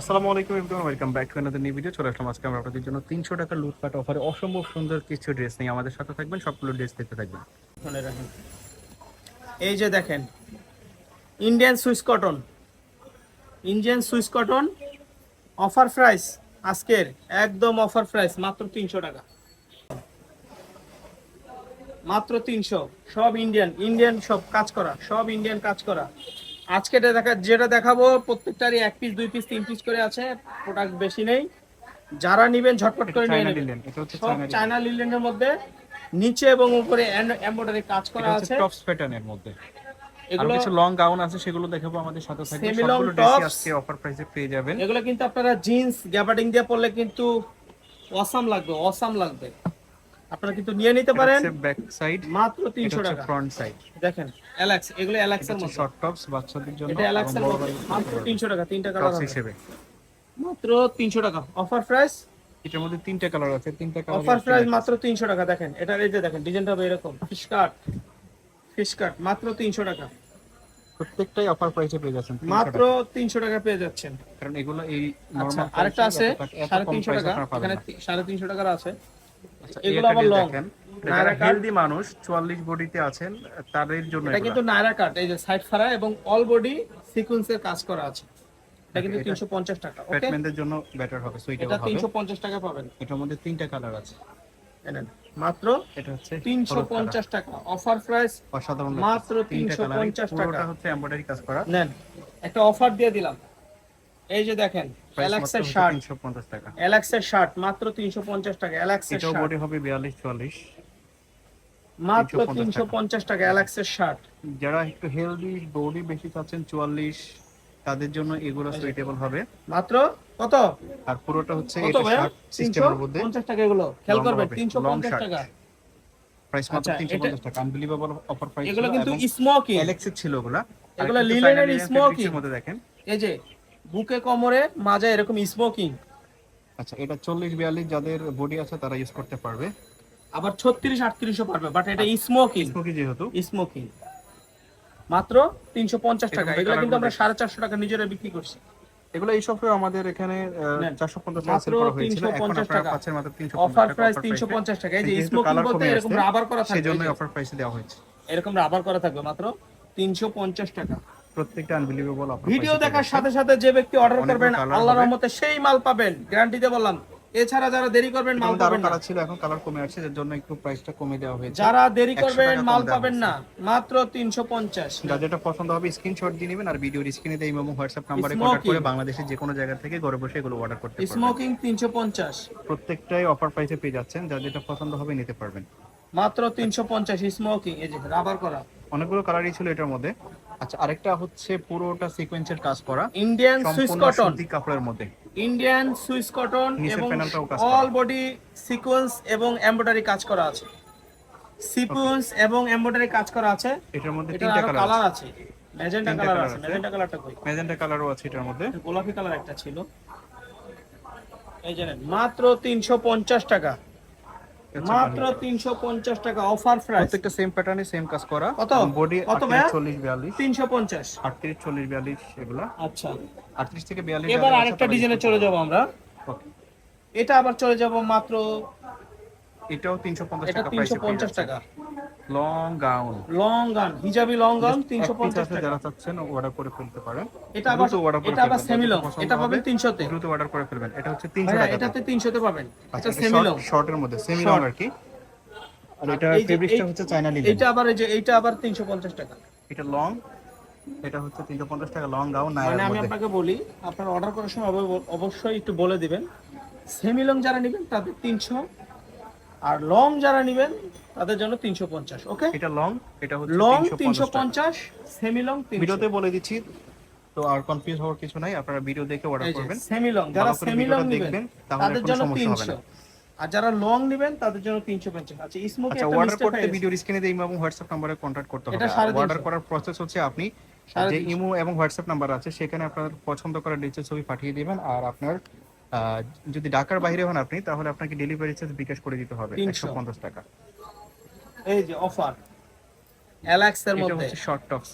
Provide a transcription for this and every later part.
আসসালামু আলাইকুম everyone welcome back to another new video চলে আসলাম আজকে আমরা আপনাদের জন্য তিনশো টাকা লুটপাট অফারে অসম্ভব সুন্দর কিছু ড্রেস নিয়ে আমাদের সাথে থাকবেন, সবগুলো ড্রেস দেখতে থাকবেন। এই যে দেখেন Indian Swiss cotton Indian Swiss cotton offer price আজকের একদম অফার প্রাইস মাত্র তিনশো টাকা। মাত্র তিনশো, সব ইন্ডিয়ান ইন্ডিয়ান সব কাজ করা, সব ইন্ডিয়ান কাজ করা। আজকে দেখা যেটা দেখাবো প্রত্যেকটারই এক পিস দুই পিস তিন পিস করে আছে। প্রোডাক্ট বেশি নেই। যারা নিবেন ঝটপট করে নিয়ে নেবেন। এটা হচ্ছে সব চায়না লিলেন চায়না লিলেন্ডের মধ্যে নিচে এবং উপরে এমব্রয়ডারি কাজ করা আছে। টপস প্যাটার্নের মধ্যে। এগুলো কিছু লং গাউন আছে সেগুলো দেখাবো আমাদের সাথে থাকবে। সবগুলো ড্রেসই আজকে অফার প্রাইসে পেয়ে যাবেন। এগুলো কিন্তু আপনারা জিন্স গ্যাবার্ডিং দিয়ে পরলে কিন্তু অসাম লাগবে অসাম লাগবে। আপনারা কিন্তু নিয়ে নিতে পারেন। ব্যাক সাইড মাত্র এটা তিনশো হচ্ছে টাকা। ফ্রন্ট সাইড দেখেন অ্যালেক্স এগুলো অ্যালেক্স এটা এর হচ্ছে শর্ট টপস বাচ্চাদের জন্য এটা অ্যালেক্স এর মধ্যে মাত্র তিনশো টাকা তিনটা কালার টপস হিসেবে। মাত্র তিনশো টাকা। অফার প্রাইস এটার মধ্যে তিনটা কালার আছে তিনটা কালার অফার প্রাইস মাত্র তিনশো টাকা দেখেন। এটার এই যে দেখেন ডিজাইনটা হবে এরকম। ফিশ কাট ফিশ কাট মাত্র তিনশো টাকা। প্রত্যেকটাই অফার প্রাইসে পেয়ে যাচ্ছেন মাত্র টাকা। তিনশো টাকা পেয়ে যাচ্ছেন। কারণ এগুলো এই আচ্ছা নরমাল আরেকটা আছে সাড়ে তিনশো টাকা। এখানে তি- সাড়ে তিনশো টাকার আছে। এগুলো আবার লং নায়রা হেলদি মানুষ চুয়াল্লিশ বডিতে আছেন তাদের জন্য এটা কিন্তু নায়রা কাট এই যে সাইড ফাড়া এবং অল বডি সিকোয়েন্সের কাজ করা আছে। এটা কিন্তু এটা- তিনশো পঞ্চাশ টাকা ওকে ব্যাটম্যানদের জন্য বেটার হবে সুইটেবল এটা হবে। তিনশো পঞ্চাশ টাকা পাবেন। এটার মধ্যে তিনটা কালার আছে। মাত্র এটা হচ্ছে তিনশো হলুদ colour। পঞ্চাশ টাকা অফার প্রাইস অসাধারণ মাত্র লাগছে। তিনটা 350 colour-ই, টাকা। হচ্ছে এমব্রয়ডারি কাজ করা। নেন একটা অফার দিয়ে দিলাম। এই যে দেখেন অ্যালেক্সের শার্ট তিনশো পঞ্চাশ টাকা। অ্যালেক্সের শার্ট মাত্র টাকা অ্যালেক্সের এটাও শার্ট বডি হবে বিয়াল্লিশ চুয়াল্লিশ। মাত্র 350 তিনশো পঞ্চাশ টাকা অ্যালেক্সের শার্ট যারা একটু হেলদি বডি বেশি চাচ্ছেন চুয়াল্লিশ তাদের জন্য এগুলো সুইটেবল হবে। মাত্র কত? আর পুরোটা হচ্ছে এটা শার্ট তিনশো সিস্টেমের মধ্যে। পঞ্চাশ টাকা এগুলো। খেয়াল করবেন। টাকা। প্রাইস মাত্র আচ্ছা, টাকা। আনবিলিভেবল অফার প্রাইস এগুলো কিন্তু স্মোকিং অ্যালেক্সের ছিল ওগুলা। এগুলো fabrics এর মধ্যে দেখেন। এই যে বুকে কোমরে মাঝে এরকম স্মোকিং আচ্ছা এটা চল্লিশ বিয়াল্লিশ যাদের বডি আছে তারা ইউজ করতে পারবে। আবার ছত্রিশ আটত্রিশও পারবে বাট এটা স্মোকিং স্মোকি যেহেতু। স্মোকিং মাত্র তিনশো পঞ্চাশ টাকা। এগুলো কিন্তু আমরা সাড়ে চারশো টাকা নিজেরা বিক্রি করছি। এগুলো এই সফরে আমাদের এখানে নেন। চারশো পঞ্চাশ টাকা মাত্র সেল করা হয়েছিল। এখন 350 আপনারা টাকা। পাচ্ছেন মাত্র তিনশো অফার প্রাইস তিনশো পঞ্চাশ টাকা। এই যে স্মোকিং বলতে এরকম রাবার করা সেই জন্য অফার প্রাইসে দেওয়া হয়েছে। এরকম রাবার করা থাকবে মাত্র তিনশো পঞ্চাশ টাকা। প্রত্যেকটা আনবিলিভেবল অফার ভিডিও দেখার সাথে সাথে যে ব্যক্তি অর্ডার করবেন আল্লাহর রহমতে সেই মাল পাবেন গ্যারান্টিতে বললাম। এছাড়া যারা দেরি করবেন মাল পাবেন না। ছিল এখন কালার কমে আসছে যার জন্য একটু প্রাইসটা কমে দেওয়া হয়েছে। যারা দেরি করবেন মাল পাবেন না মাত্র তিনশো পঞ্চাশ। যেটা পছন্দ হবে স্ক্রিনশট দিয়ে নেবেন আর ভিডিওর স্ক্রিনে এবং হোয়াটসঅ্যাপ নাম্বারে। কন্ট্যাক্ট করে বাংলাদেশের যে কোনো জায়গা থেকে ঘরে বসে এগুলো অর্ডার করতে পারবেন। স্মোকিং তিনশো পঞ্চাশ। প্রত্যেকটাই অফার প্রাইসে পেয়ে যাচ্ছেন যার যেটা পছন্দ হবে নিতে পারবেন। মাত্র তিনশো পঞ্চাশ স্মোকিং এই যে রাবার করা। অনেকগুলো কালারই ছিল এটার মধ্যে। আচ্ছা আরেকটা হচ্ছে পুরোটা সিকোয়েন্সের কাজ করা। ইন্ডিয়ান সুইস কটন কাপড়ের মধ্যে। ইন্ডিয়ান সুইস কটন এবং। অল বডি সিকোয়েন্স এবং এমব্রয়ডারি কাজ করা আছে। সিকোয়েন্স এবং এমব্রয়ডারি কাজ করা আছে। এটার মধ্যে তিনটা কালার আছে। ম্যাজেন্টা কালার আছে। ম্যাজেন্টা কালারটা কই? ম্যাজেন্টা কালারও আছে এটার মধ্যে। গোলাপি কালার একটা ছিল। এই জানেন মাত্র তিনশো পঞ্চাশ টাকা। মাত্র তিনশো পঞ্চাশ টাকা অফার প্রাইস প্রত্যেকটা সেম প্যাটার্নে সেম কাজ করা। কত? বডি কত ভাইয়া? চল্লিশ বিয়াল্লিশ। তিনশো পঞ্চাশ। আটত্রিশ চল্লিশ বিয়াল্লিশ এগুলা। আচ্ছা। আটত্রিশ থেকে বিয়াল্লিশ এবার আরেকটা ডিজাইনে চলে যাব আমরা। এটা আবার চলে যাব মাত্র এটাও এটা টাকা লং গাউন লং গান হিজাবি লং টাকা। যারা চাচ্ছেন অর্ডার করে ফেলতে পারেন। এটা আবার করে এটা আবার সেমি লং এটা পাবেন হবে, তিনশোতে। দ্রুত অর্ডার করে ফেলবেন। এটা হচ্ছে তিনশো ভাইয়া টাকা এটাতে তিনশোতে পাবেন। আচ্ছা এটা সেমি লং শর্টের মধ্যে সেমি লং আর কি। আর এটা এই- হচ্ছে চায়না লিলেন এইটা আবার এই যে এইটা আবার তিনশো পঞ্চাশ টাকা। এটা লং এটা হচ্ছে তিনশো পঞ্চাশ টাকা লং গাউন মানে আমি আপনাকে বলি আপনার অর্ডার করার সময় অব- অবশ্যই একটু বলে দিবেন। সেমি লং যারা নেবেন তাদের তিনশো আর লং যারা নেবেন তাদের জন্য তিনশো পঞ্চাশ ওকে এটা লং এটা হচ্ছে লং 350 তিনশো পঞ্চাশ সেমি লং তিনশো। ভিডিওতে বলে দিচ্ছি তো আর কনফিউজ হওয়ার কিছু নাই আপনারা ভিডিও দেখে অর্ডার করবেন। সেমি লং যারা সেমি লং নেবেন দেখবেন, তাদের জন্য সমস্যা হবে তিনশো। না। আর যারা লং নেবেন তাদের জন্য তিনশো পঞ্চাশ। আচ্ছা স্মোকি আচ্ছা অর্ডার করতে ভিডিওর স্ক্রিনে দিয়ে এবং হোয়াটসঅ্যাপ নম্বরে কন্ট্যাক্ট করতে হবে। অর্ডার করার প্রসেস হচ্ছে আপনি যে। ইমো এবং হোয়াটসঅ্যাপ নাম্বার আছে সেখানে আপনার পছন্দ করা ডিটেল ছবি পাঠিয়ে দিবেন আর আপনার যদি ঢাকার বাইরে হন আপনি তাহলে আপনাকে ডেলিভারি চার্জ বিকাশ করে দিতে হবে 300 একশো পঞ্চাশ টাকা। এই যে অফার অ্যালাক্স এর এটা মধ্যে। হচ্ছে short tops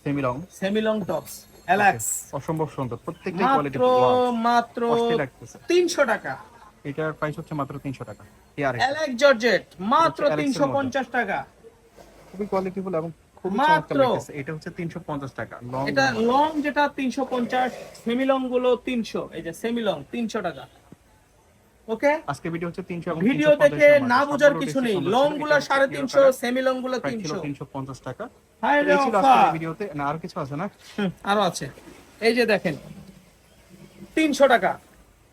semi long semi long tops অ্যালাক্স অসম্ভব সুন্দর প্রত্যেকটা কোয়ালিটি মাত্র মাত্র অস্থির লাগতেছে। তিনশো টাকা। এটার প্রাইস হচ্ছে মাত্র তিনশো টাকা। এই আরেকটা। অ্যালেক্স জর্জেট মাত্র এটা হচ্ছে Alex এর তিনশো মধ্যে। পঞ্চাশ টাকা। খুবই কোয়ালিটিফুল এবং এটা হচ্ছে টাকা। এটা লং যেটা সেমিলংগুলো তিনশো। এই যে তিনশো টাকা। ওকে আজকে ভিডিও হচ্ছে তিনশো এবং ভিডিও দেখে না বোঝার কিছু নেই। লংগুলো টাকা। রে ভিডিওতে না আর কিছু আছে না? আরও আছে। এই যে দেখেন তিনশো টাকা।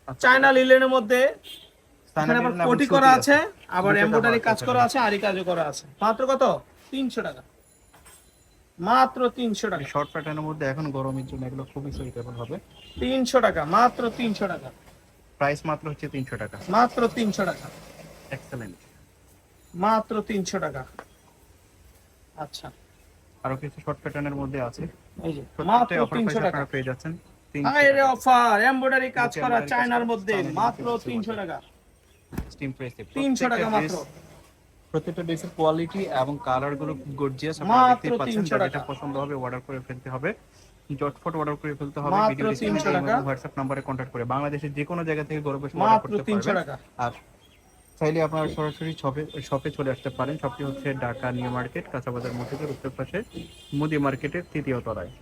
আচ্ছা। চায়না লিলেনের মধ্যে আবার কোটি করা আছে। আবার এমব্রয়ডারি কাজ করা আছে আরি কাজও করা আছে। মাত্র কত? তিনশো টাকা। মাত্র তিনশো টাকা। শর্ট প্যাটার্নের মধ্যে এখন গরমের জন্য এগুলো খুবই সুইটেবল হবে। তিনশো টাকা মাত্র তিনশো টাকা। প্রাইস মাত্র হচ্ছে তিনশো টাকা। মাত্র তিনশো টাকা। এক্সেলেন্ট মাত্র তিনশো টাকা। আচ্ছা। আরও কিছু শর্ট প্যাটার্নের মধ্যে আছে। এই যে মাত্র তিনশো টাকা। পেয়ে যাচ্ছেন। আরে অফার এমব্রয়ডারি কাজ করা চায়নার মধ্যে মাত্র তিনশো টাকা। স্টিম প্রেস তিনশো টাকা মাত্র। প্রত্যেকটা ড্রেসের কোয়ালিটি এবং কালারগুলো গর্জিয়াস আপনারা দেখতেই পাচ্ছেন 300 যার যেটা পছন্দ হবে অর্ডার করে ফেলতে হবে। জটফট অর্ডার করে ফেলতে হবে ভিডিও 300 ডিসক্রিপশন। এবং হোয়াটসঅ্যাপ নম্বরে কন্ট্যাক্ট করে। বাংলাদেশের যে কোনো জায়গা থেকে গরু বসে অর্ডার করতে পারবেন। আর চাইলে আপনারা সরাসরি শপে শপে চলে আসতে পারেন। শপটি হচ্ছে ঢাকা নিউ মার্কেট কাঁচাবাজার মসজিদের উত্তর পাশে মুদি মার্কেটের তৃতীয় তলায়।